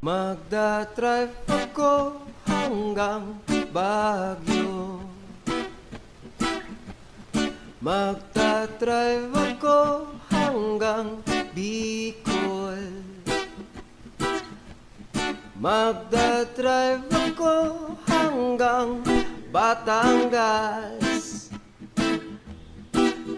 Magdadrive ako hanggang Baguio. Magdadrive ako hanggang Bicol. Magdadrive ako hanggang Batangas.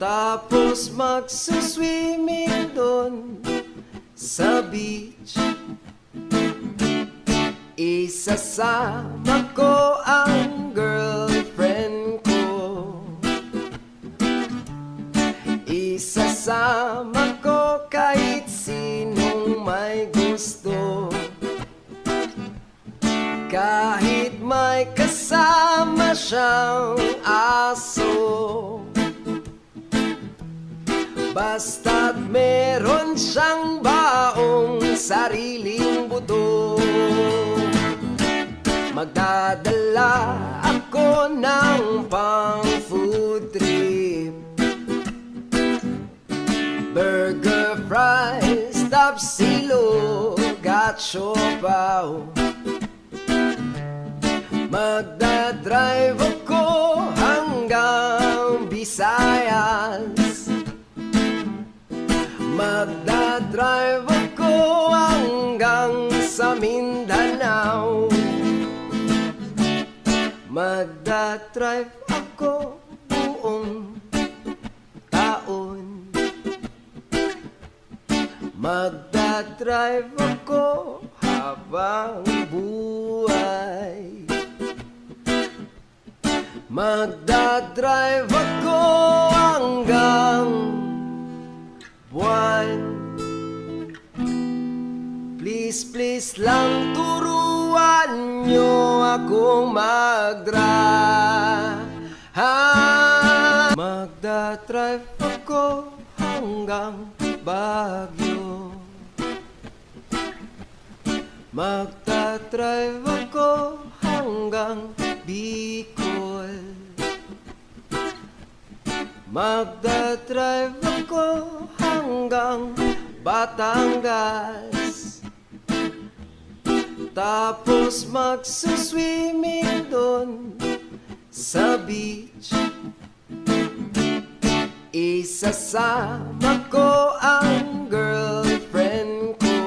Tapos magsuswimming doon sa beach Isasama ko ang girlfriend ko. Isasama ko kahit sinong may gusto. Kahit may kasama siyang aso. Basta't meron siyang baong sariling buto Magdadala ako ng pang food trip. Burger, fries, tapsilo, at siopaw. Magdadrive ako hanggang Visayas. Magdadrive ako hanggang sa Mindanao Magdadrive ako buong taon. Magdadrive ako habang buhay. Magdadrive ako hanggang buwan. Please, please lang nyo akong mag-drive Magdadrive ako hanggang Baguio. Magdadrive ako hanggang Bicol. Magdadrive ako hanggang Batangas Tapos magsuswimming doon sa beach. Isasama ko ang girlfriend ko.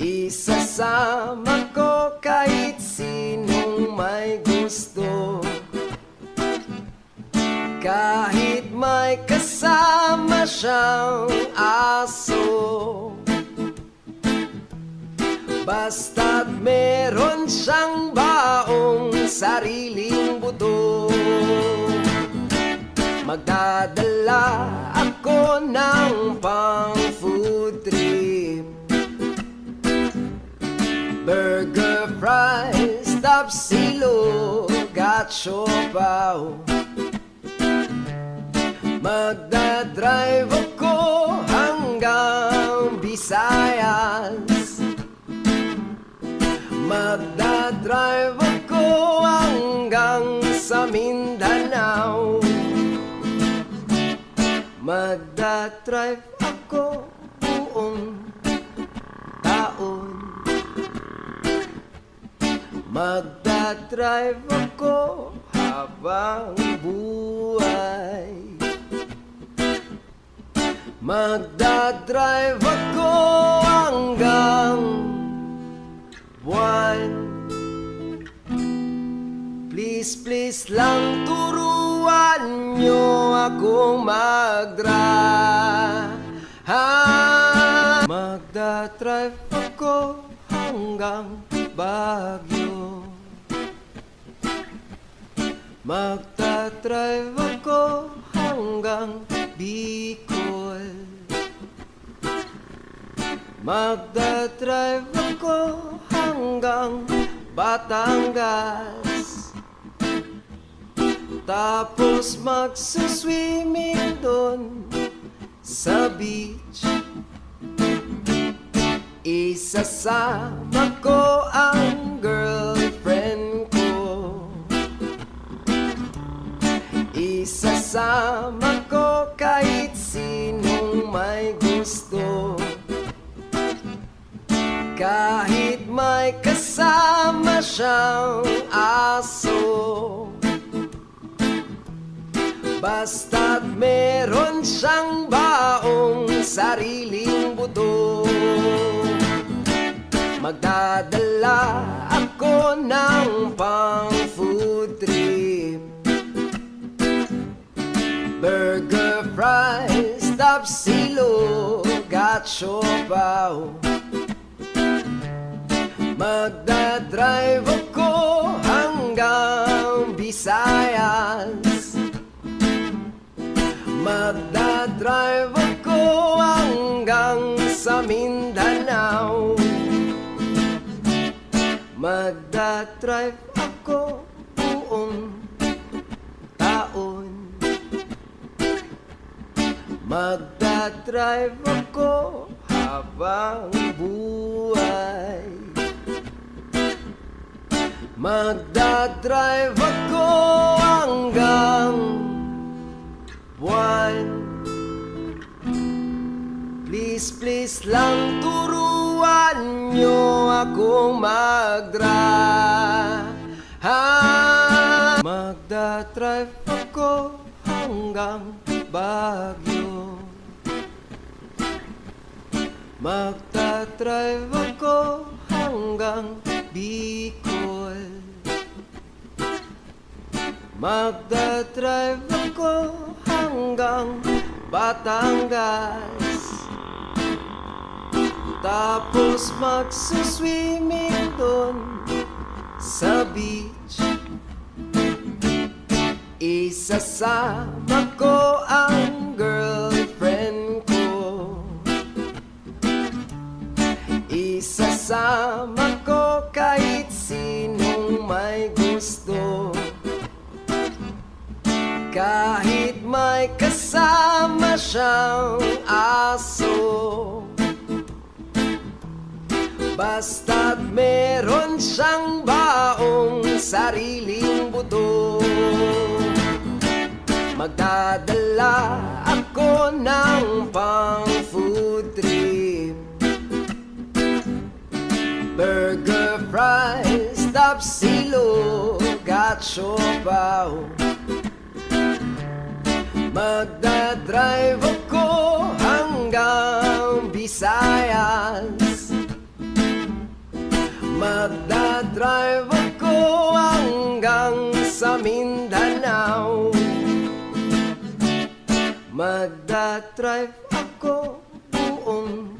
Isasama ko kahit sinong may gusto. Kahit may kasama siyang aso Basta't meron siyang baong sariling buto. Magdadala ako ng pang food trip. Burger, fries, tapsilo, at siopaw Magdadrive ako hanggang Visayas Magdadrive ako hanggang sa Mindanao. Magdadrive ako buong taon. Magdadrive ako habang buhay. Magdadrive ako hanggang buwan Please, please lang turuan nyo akong mag-drive Magdadrive ako hanggang Baguio. Magdadrive ako hanggang Bicol. Magdadrive ako hanggang Batangas Tapos magsuswimming doon sa beach. Isasama ko ang girlfriend ko. Isasama ko kahit sinong may gusto. Kahit may kasama siyang Basta't meron siyang baong sariling buto. Magdadala ako ng pang food trip. Burger, fries, tapsilo, at siopaw Magdadrive ako Magdadrive ako hanggang sa Mindanao. Magdadrive ako buong taon. Magdadrive ako habang buhay. Magdadrive ako lang turuan nyo akong mag-drive Magdadrive ako hanggang Baguio. Magdadrive ako hanggang Bicol. Magdadrive ako hanggang Batangas Tapos magsuswimming doon sa beach. Isasama ko ang girlfriend ko. Isasama ko kahit sinong may gusto. Kahit may kasama siyang aso Basta't meron siyang baong sariling buto. Magdadala ako ng pang food trip. Burger, fries, tapsilo, at siopaw Magdadrive ako hanggang Visayas Magdadrive ako hanggang sa Mindanao. Magdadrive ako buong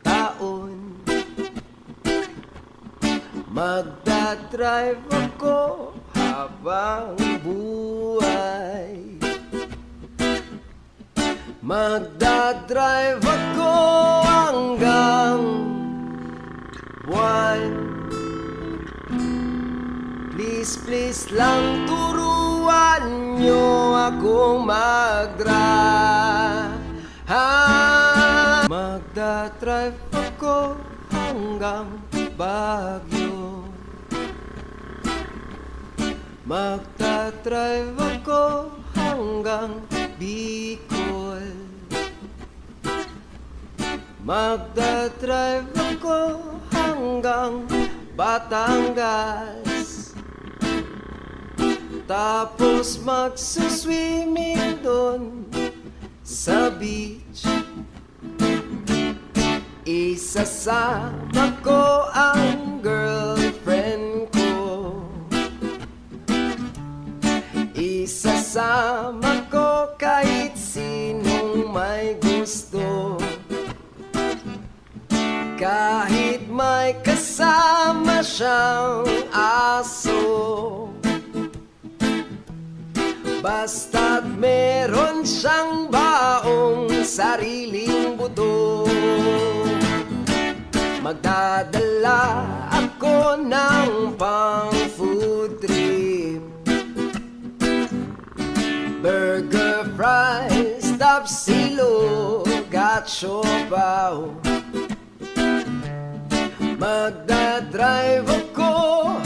taon. Magdadrive ako habang buhay. Magdadrive ako hanggang buwan. Please, please lang turuan nyo akong mag-drive Magdadrive ako hanggang Baguio. Magdadrive ako hanggang Bicol. Magdadrive ako hanggang Batangas. Tapos magsuswimming doon sa beach. Isasama ko ang girlfriend ko. Isasama ko kahit sinong may gusto. Kahit siyang aso. Basta't meron siyang baong sariling buto. Magdadala ako ng pang food trip. Burger, fries, tapsilo, at siopaw Magdadrive ako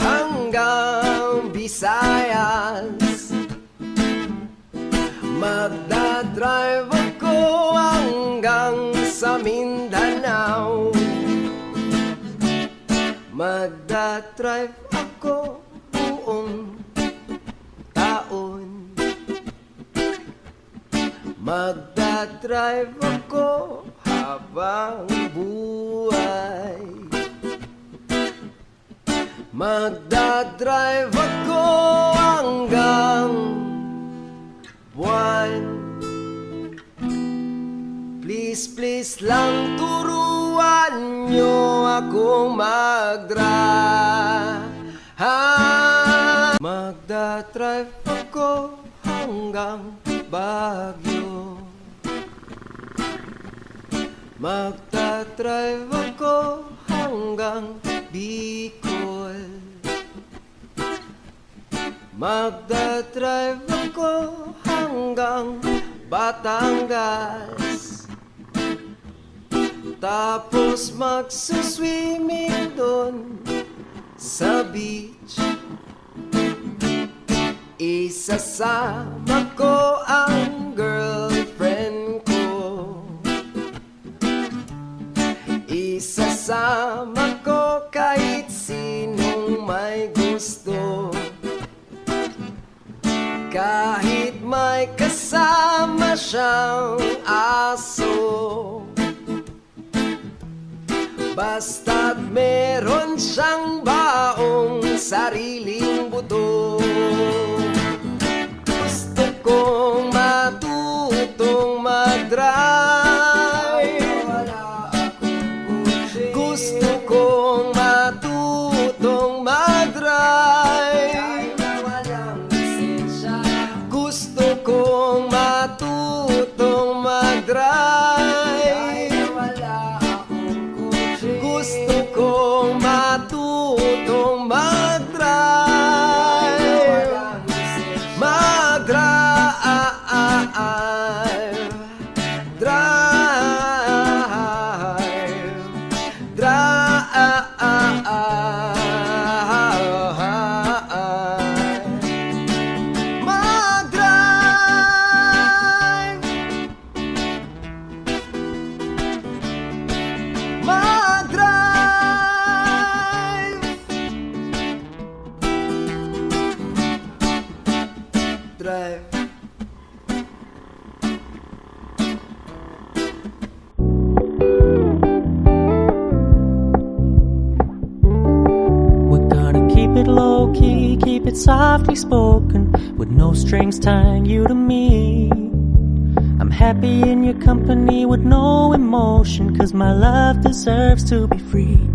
hanggang Visayas. Magdadrive ako hanggang sa Mindanao. Magdadrive ako buong taon. Magdadrive ako habang buhay Magdadrive ako hanggang buwan. Please, please lang turuan nyo akong magdrive Magdadrive ako hanggang Baguio. Magdadrive ako hanggang Bicol. Magdadrive ako hanggang Batangas. Tapos magsuswimming doon sa beach. Isasama ko ang girlfriend Isasama ko kahit sinong may gusto. Kahit may kasama siyang aso. Basta't meron siyang baong sariling buto. Gusto kong matutong mag-drive softly spoken, with no strings tying you to me. I'm happy in your company with no emotion, cause my love deserves to be free.